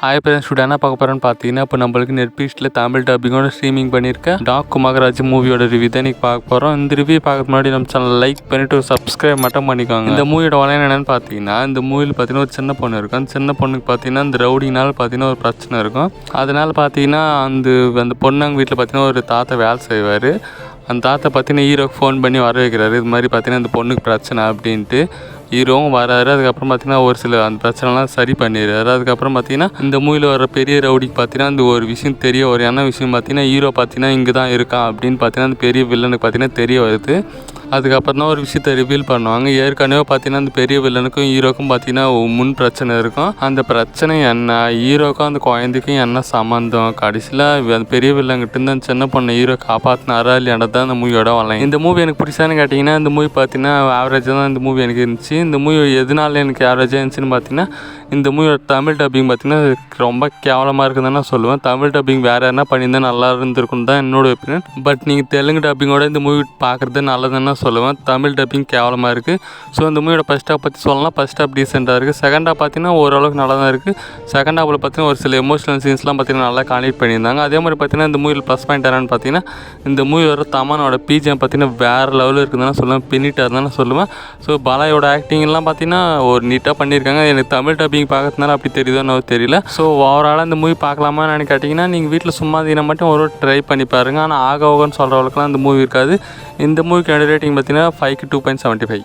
Hi parents student என்ன பார்க்க போகிறேன்னு பார்த்தீங்கன்னா இப்போ நம்மளுக்கு நெட்ஃப்ளிக்ஸில் தமிழ் டப்பிங்கோட ஸ்ட்ரீமிங் பண்ணியிருக்க டாக் குமாரராஜ் மூவியோட ரிவ்யூ தான் இன்றைக்கி பார்க்க போகிறோம் இந்த ரிவ்யூ பார்க்க முன்னாடி நம்ம சேனல் லைக் பண்ணிவிட்டு ஒரு சப்ஸ்கிரைப் மட்டும் பண்ணிக்கோங்க. இந்த மூவியோட வளையம் என்னென்னு பார்த்தீங்கன்னா இந்த மூவியில் பார்த்தீங்கன்னா ஒரு சின்ன பொண்ணு இருக்கும். அந்த சின்ன பொண்ணுக்கு பார்த்தீங்கன்னா இந்த ரவுடினால் பார்த்தீங்கன்னா ஒரு பிரச்சனை இருக்கும். அதனால் பார்த்தீங்கன்னா அந்த அந்த பொண்ணாங்க வீட்டில் பார்த்தீங்கன்னா ஒரு தாத்தா வேலை செய்வார். அந்த தாத்தா பார்த்தீங்கன்னா ஹீரோக்கு ஃபோன் பண்ணி வர வைக்கிறாரு. இது மாதிரி பார்த்தீங்கன்னா அந்த பொண்ணுக்கு பிரச்சனை அப்படின்ட்டு. ஹீரோவும் வராரு. அதுக்கப்புறம் பார்த்தீங்கன்னா ஒரு சில அந்த பிரச்சனைலாம் சரி பண்ணிடுறாரு. அதுக்கப்புறம் பார்த்தீங்கன்னா இந்த மூவியில் வர பெரிய ரவுடிக்கு பார்த்தீங்கன்னா அந்த ஒரு விஷயம் தெரிய வரும். என்ன விஷயம் பார்த்தீங்கன்னா ஹீரோ பார்த்தீங்கன்னா இங்கே தான் இருக்கான் அப்படின்னு பார்த்தீங்கன்னா அந்த பெரிய வில்லனுக்கு பார்த்தீங்கன்னா தெரிய வருது. அதுக்கப்புறம் தான் ஒரு விஷயத்தை ரிவீல் பண்ணுவாங்க. ஏற்கனவே பார்த்தீங்கன்னா அந்த பெரிய வில்லனுக்கும் ஹீரோக்கும் பார்த்தீங்கன்னா முன் பிரச்சனை இருக்கும். அந்த பிரச்சனை என்ன? ஹீரோக்கும் அந்த குழந்தைக்கும் என்ன சம்மந்தம் கடைசியில் அந்த பெரிய வில்லங்கிட்ட இருந்து அந்த சின்ன பொண்ணை ஹீரோ காப்பாற்றினாரா இல்லையாண்ட தான் அந்த மூவியோட வரலாம் இந்த மூவி எனக்கு பிடிச்சான்னு கேட்டிங்கன்னா இந்த மூவி பார்த்தீங்கன்னா ஆவரேஜாக தான் இந்த மூவி எனக்கு இருந்துச்சு. இந்த மூவி எதனால எனக்கு ஆவரேஜாக இருந்துச்சுன்னு பார்த்தீங்கன்னா இந்த மூவியோட தமிழ் டப்பிங் பார்த்தீங்கன்னா ரொம்ப கேவலமாக இருக்குதுன்னு நான் சொல்லுவேன். தமிழ் டப்பிங் வேறு என்ன பண்ணியிருந்தா நல்லா இருந்திருக்கும் தான் என்னோட ஒப்பீனியன் பட் நீங்கள் தெலுங்கு டப்பிங்கோட இந்த மூவி பார்க்குறது நல்லதுன்னு தான் சொல்லுவேன். தமிழ் டப்பிங் கேவலமாக இருக்குது ஸோ இந்த மூவியோட ஃபஸ்ட் ஹாஃப் பற்றி சொல்லலாம் ஃபஸ்ட் ஹாஃப் டீசெண்டாக இருக்குது செகண்ட் பார்த்தீங்கன்னா ஓரளவுக்கு நல்லா தான் இருக்குது செகண்ட் ஹாப்பில் பார்த்தீங்கன்னா ஒரு சில எமோஷனல் சீன்ஸ்லாம் பார்த்தீங்கன்னா நல்லா கனெக்ட் பண்ணியிருந்தாங்க. அதே மாதிரி பார்த்தீங்கன்னா இந்த மூவியில் ப்ளஸ் பாயிண்ட் என்னென்னு பார்த்தீங்கன்னா இந்த மூவி வர தமனோட பிஜிஎம் பார்த்தீங்கன்னா வேறு லெவலில் இருக்குதுன்னு சொல்லுவேன். பின்னிட்டாக இருந்தாலும் சொல்லுவேன். ஸோ பாலாயோட ஆக்டிங்லாம் பார்த்தீங்கன்னா ஒரு நீட்டாக பண்ணியிருக்காங்க. எனக்கு தமிழ் டப்பிங் பார்க்கறதுனால அப்படி தெரியுதோன்னு தெரியல. ஸோ ஓவராலாக இந்த மூவி பார்க்கலாமான்னு எனக்கு கேட்டிங்கன்னா நீங்கள் வீட்டில் சும்மா தீன மட்டும் ஒரு ட்ரை பண்ணி பாருங்கள் ஆனால் ஆக ஓகன்னு சொல்கிறவங்களுக்குலாம் இந்த மூவி இருக்காது. இந்த மூவிக்கு ரேட்டிங் பார்த்தீங்கன்னா ஃபைவ்க்கு டூ பாயிண்ட் செவன்ட்டி ஃபைவ்